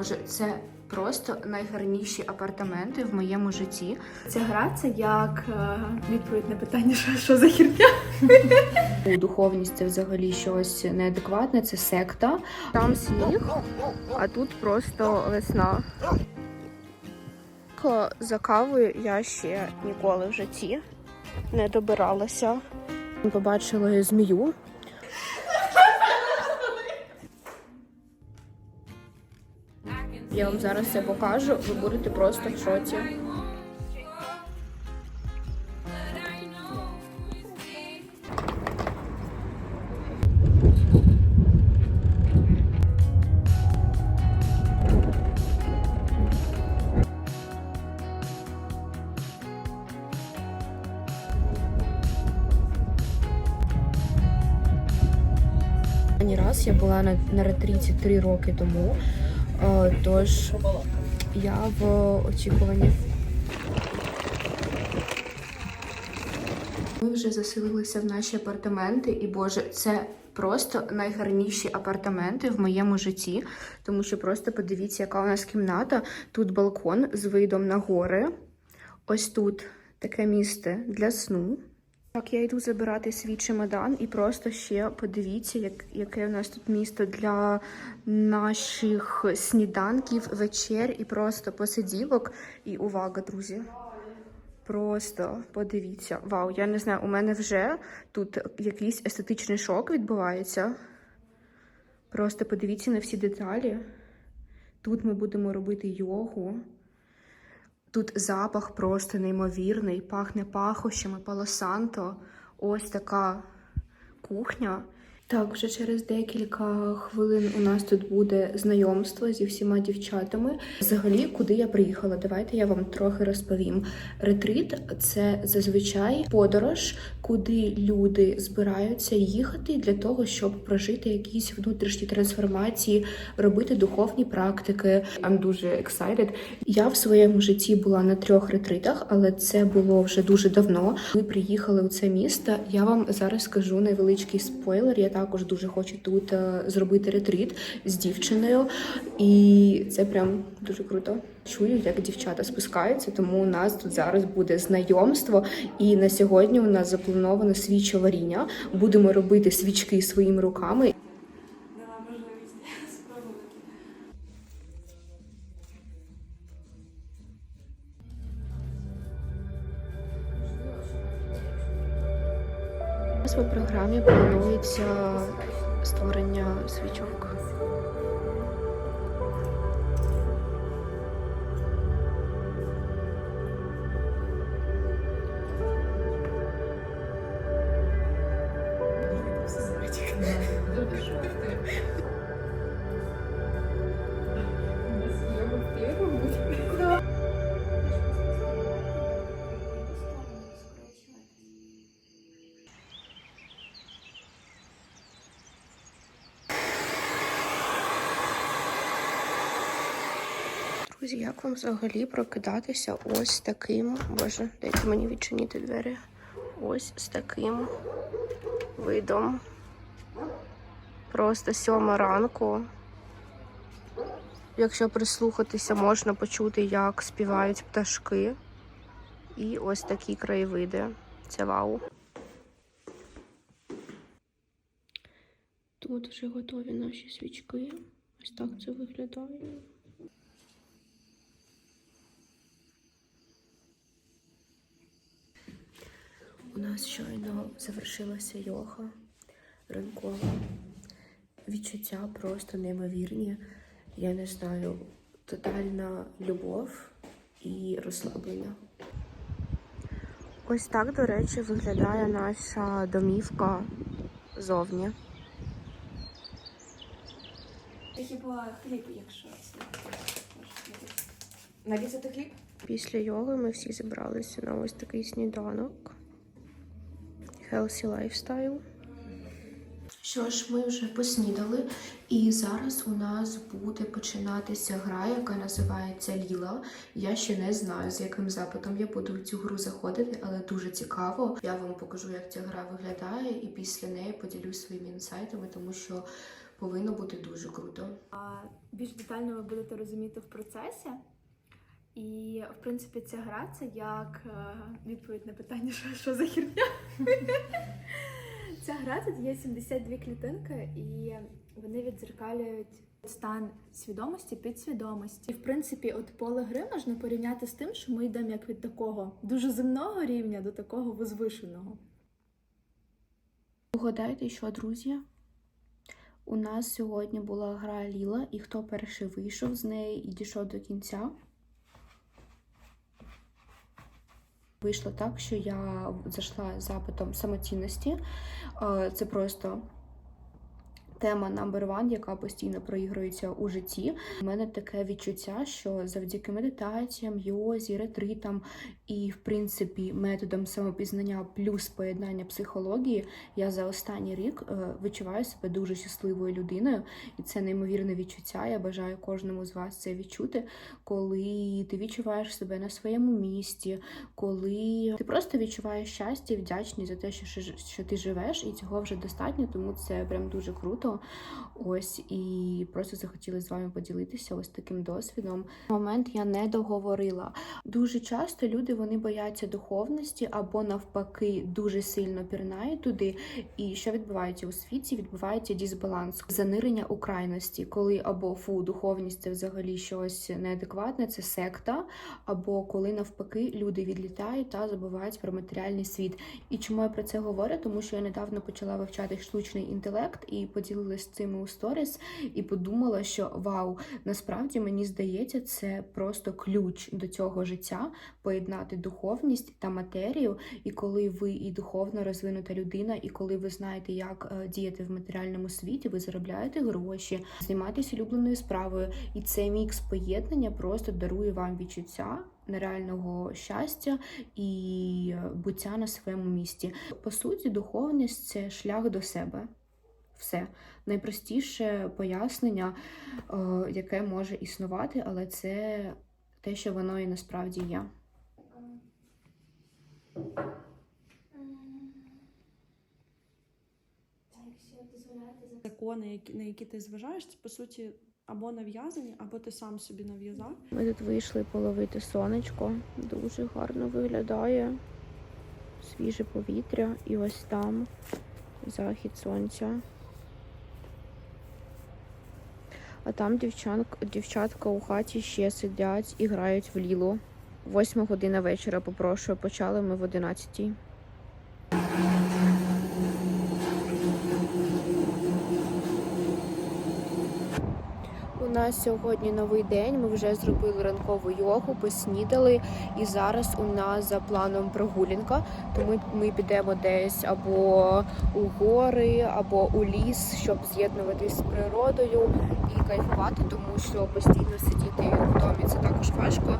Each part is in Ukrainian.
боже, це просто найгарніші апартаменти в моєму житті. Ця гра це як е, відповідь на питання, що, що за хірня. Духовність це взагалі щось неадекватне, це секта. Там сніг, а тут просто весна. За кавою я ще ніколи в житті не добиралася. Побачили змію. Я вам зараз це покажу, ви будете просто в шоці. Останній раз я була на, на ретриті три роки тому, тож я в очікуванні. Ми вже заселилися в наші апартаменти, і Боже, це просто найгарніші апартаменти в моєму житті, тому що просто подивіться, яка у нас кімната. Тут балкон з видом на гори. Ось тут таке місце для сну. Так, я йду забирати свій чемодан і просто ще подивіться, як, яке у нас тут місто для наших сніданків, вечер і просто посидівок. І увага, друзі. Просто подивіться. Вау, я не знаю, у мене вже тут якийсь естетичний шок відбувається. Просто подивіться на всі деталі. Тут ми будемо робити йогу. Тут запах просто неймовірний, пахне пахощами палосанто. Ось така кухня. Так, вже через декілька хвилин у нас тут буде знайомство зі всіма дівчатами. Взагалі, куди я приїхала? Давайте я вам трохи розповім. Ретрит це зазвичай подорож, куди люди збираються їхати для того, щоб прожити якісь внутрішні трансформації, робити духовні практики. I'm дуже excited. Я в своєму житті була на трьох ретритах, але це було вже дуже давно. Ми приїхали у це місто. Я вам зараз скажу невеличкий спойлер. Я також дуже хочу тут е, зробити ретріт з дівчиною, і це прям дуже круто. Чую, як дівчата спускаються, тому у нас тут зараз буде знайомство. І на сьогодні у нас заплановано свічоваріння. Будемо робити свічки своїми руками. Планується створення свічок. Друзі, як вам взагалі прокидатися ось таким? Боже, дайте мені відчинити двері. Ось з таким видом. Просто сьома ранку. Якщо прислухатися, можна почути, як співають пташки. І ось такі краєвиди. Це вау. Тут вже готові наші свічки. Ось так це виглядає. У нас щойно завершилася йога ранкова. Відчуття просто неймовірні. Я не знаю, тотальна любов і розслаблення. Ось так, до речі, виглядає наша домівка зовні. Хіба хліб, якщо. Нарізати хліб? Після йоги ми всі зібралися на ось такий сніданок. Healthy lifestyle. Що ж, ми вже поснідали, і зараз у нас буде починатися гра, яка називається Ліла. Я ще не знаю, з яким запитом я буду в цю гру заходити, але дуже цікаво. Я вам покажу, як ця гра виглядає, і після неї поділюсь своїми інсайтами, тому що повинно бути дуже круто. А більш детально ви будете розуміти в процесі. І, в принципі, ця гра це як е, відповідь на питання, що, що за херня. Ця гра тут є 72 клітинки, і вони відзеркалюють стан свідомості, підсвідомості. І, в принципі, от поле гри можна порівняти з тим, що ми йдемо як від такого дуже земного рівня до такого возвишеного. Угадайте, що, друзі? У нас сьогодні була гра Ліла, і хто перший вийшов з неї і дійшов до кінця. Вийшло так, що я зайшла запитом самоцінності. Е, Це просто тема number one, яка постійно проігрується у житті. У мене таке відчуття, що завдяки медитаціям, йозі, ретритам і, в принципі, методом самопізнання плюс поєднання психології, я за останній рік е, відчуваю себе дуже щасливою людиною, і це неймовірне відчуття. Я бажаю кожному з вас це відчути, коли ти відчуваєш себе на своєму місці, коли ти просто відчуваєш щастя і вдячність за те, що ти живеш, і цього вже достатньо, тому це прям дуже круто. Ось і просто захотіла з вами поділитися ось таким досвідом. Момент я не договорила. Дуже часто люди вони бояться духовності або навпаки дуже сильно пірнають туди. І що відбувається у світі? Відбувається дисбаланс, занирення у крайності, коли або фу, духовність це взагалі щось неадекватне, це секта, або коли навпаки люди відлітають та забувають про матеріальний світ. І чому я про це говорю? Тому що я недавно почала вивчати штучний інтелект і поділилась цим у сторіс, і подумала, що вау, насправді мені здається, це просто ключ до цього життя поєднати духовність та матерію. І коли ви і духовно розвинута людина, і коли ви знаєте, як е, діяти в матеріальному світі, ви заробляєте гроші, займаєтесь улюбленою справою, і цей мікс поєднання просто дарує вам відчуття. Нереального щастя і е, буття на своєму місці. По суті, духовність це шлях до себе. Все найпростіше пояснення, е, яке може існувати, але це те, що воно і насправді є. закони, які, на які ти зважаєш, це по суті або нав'язані, або ти сам собі нав'язав. Ми тут вийшли половити сонечко. Дуже гарно виглядає. Свіже повітря, і ось там захід сонця. А там дівчанка, дівчатка у хаті ще сидять і грають в лілу. Восьма година вечора попрошу. Почали ми в одинадцятій. У нас сьогодні новий день. Ми вже зробили ранкову йогу, поснідали, і зараз у нас за планом прогулянка. Тому ми підемо десь або у гори, або у ліс, щоб з'єднуватись з природою і кайфувати, тому що постійно сидіти в домі це також важко.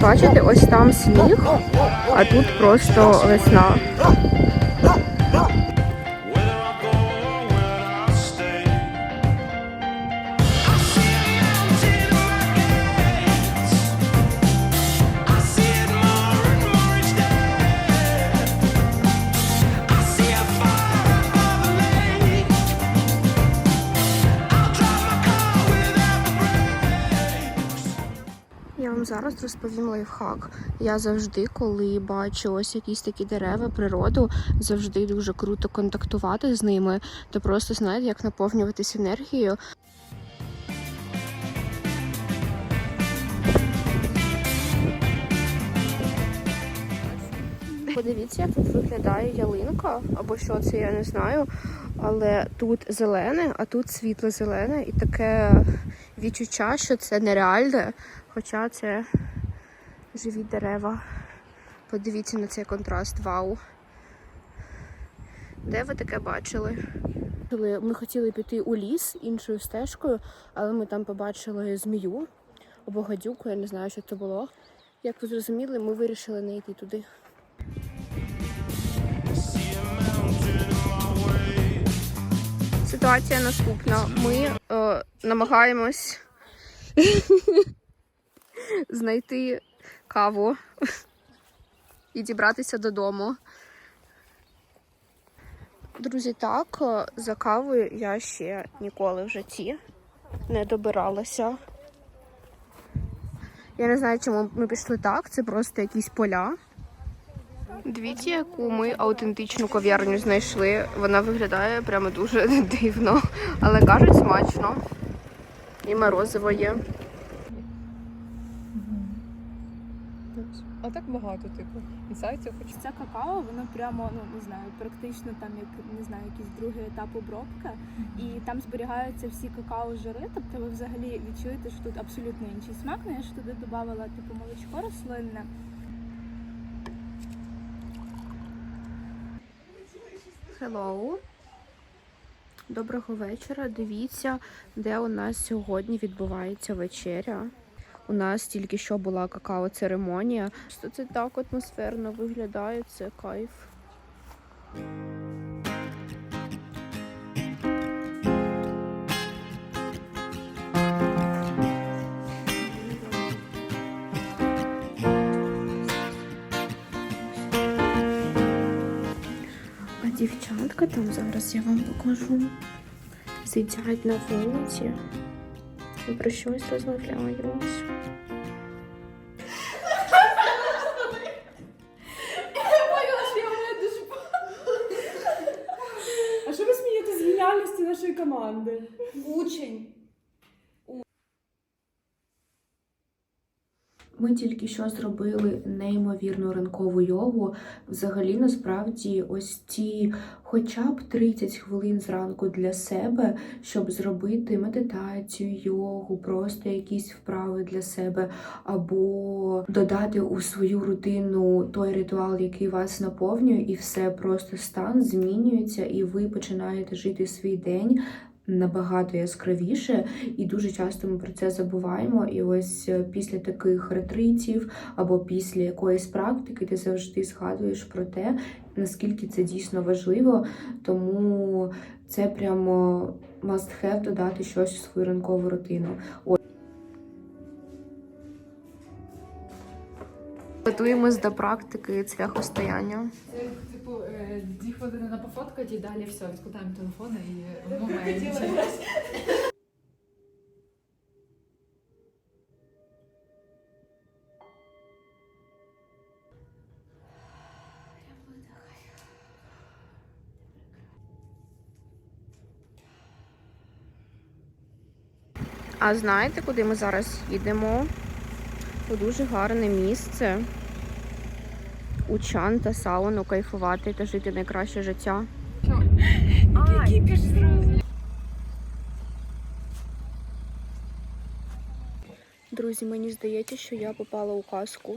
Бачите, ось там сніг, а тут просто весна. Зараз розповім лайфхак. Я завжди, коли бачу ось якісь такі дерева, природу, завжди дуже круто контактувати з ними, то просто знаєте, як наповнюватись енергією. Подивіться, як тут виглядає ялинка, або що це, я не знаю. Але тут зелене, а тут світло-зелене, і таке відчуття, що це нереальне, хоча це живі дерева. Подивіться на цей контраст, вау. Де ви таке бачили? Ми хотіли піти у ліс іншою стежкою, але ми там побачили змію або гадюку, я не знаю, що це було. Як ви зрозуміли, ми вирішили не йти туди. Ситуація наступна. Ми е, намагаємось знайти каву і дібратися додому. Друзі, так, е, за кавою я ще ніколи в житті не добиралася. Я не знаю, чому ми пішли так, це просто якісь поля. Дивіться, яку ми аутентичну кав'ярню знайшли. Вона виглядає прямо дуже дивно, але кажуть смачно. І морозиво є. А так багато, типу. І сайтів хоч. Це какао, воно прямо, ну не знаю, практично там як не знаю, якийсь другий етап обробки. І там зберігаються всі какао жири. Тобто ви взагалі відчуєте, що тут абсолютно інший смак. Ну я ж туди додавала типу молочко рослинне. Hello. Доброго вечора. Дивіться, де у нас сьогодні відбувається вечеря. У нас тільки що була какао-церемонія. Що це так атмосферно виглядає, це кайф. Дівчатка там зараз я вам покажу. Сидять на вулиці і про щось розмовляють. Ми тільки що зробили неймовірну ранкову йогу. Взагалі, насправді, ось ці хоча б 30 хвилин зранку для себе, щоб зробити медитацію, йогу, просто якісь вправи для себе, або додати у свою рутину той ритуал, який вас наповнює, і все просто стан змінюється, і ви починаєте жити свій день набагато яскравіше, і дуже часто ми про це забуваємо. І ось е, після таких ретритів або після якоїсь практики ти завжди згадуєш про те, наскільки це дійсно важливо. Тому це прямо must have додати щось у свою ранкову рутину. Ось. Готуємось до практики цвяхостояння. Це дві хвилини на пофоткати і далі все, відкладаємо телефони і в моменті. А знаєте, куди ми зараз їдемо? У дуже гарне місце. У чан та сауну кайфувати та жити найкраще життя. Друзі, мені здається, що я попала у казку.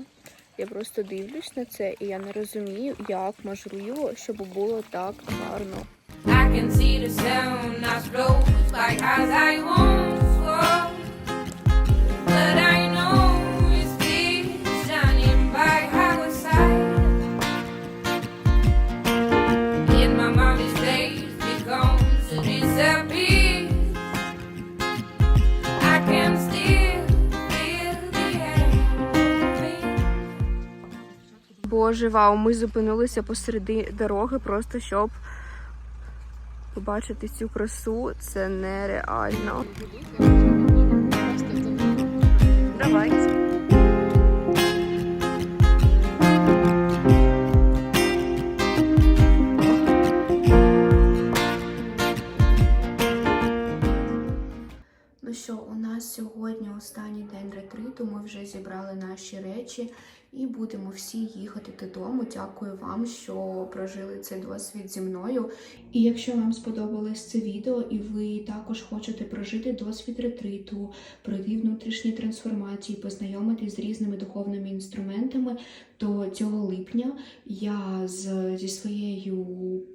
Я просто дивлюсь на це і я не розумію, як можливо, щоб було так гарно. I can see the sound I flows like as I once Боже, вау, ми зупинилися посереди дороги, просто щоб побачити цю красу. Це нереально. Давай. Ну що, у нас сьогодні останній день ретриту. Ми вже зібрали наші речі і будемо всі їхати додому. Дякую вам, що прожили цей досвід зі мною. І якщо вам сподобалось це відео, і ви також хочете прожити досвід ретриту, пройти внутрішні трансформації, познайомитись з різними духовними інструментами, то цього липня я з, зі своєю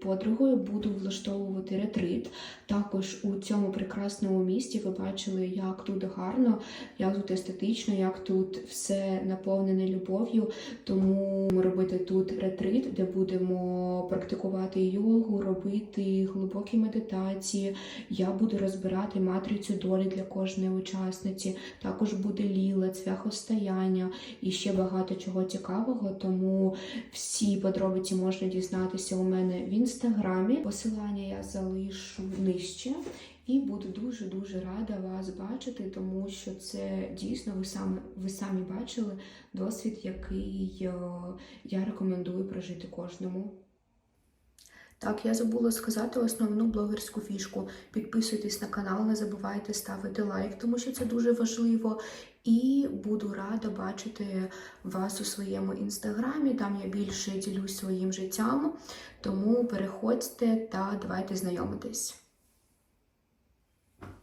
подругою буду влаштовувати ретрит. Також у цьому прекрасному місті ви бачили, як тут гарно, як тут естетично, як тут все наповнене любов'ю. Тому ми робити тут ретрит, де будемо практикувати йогу, робити глибокі медитації. Я буду розбирати матрицю долі для кожної учасниці. Також буде ліла, цвяхостояння і ще багато чого цікавого. Тому всі подробиці можна дізнатися у мене в інстаграмі. Посилання я залишу нижче. І буду дуже дуже рада вас бачити, тому що це дійсно ви самі ви самі бачили досвід, який е, я рекомендую прожити кожному. Так, я забула сказати основну блогерську фішку. Підписуйтесь на канал, не забувайте ставити лайк, тому що це дуже важливо. І буду рада бачити вас у своєму інстаграмі. Там я більше ділюсь своїм життям. Тому переходьте та давайте знайомитись.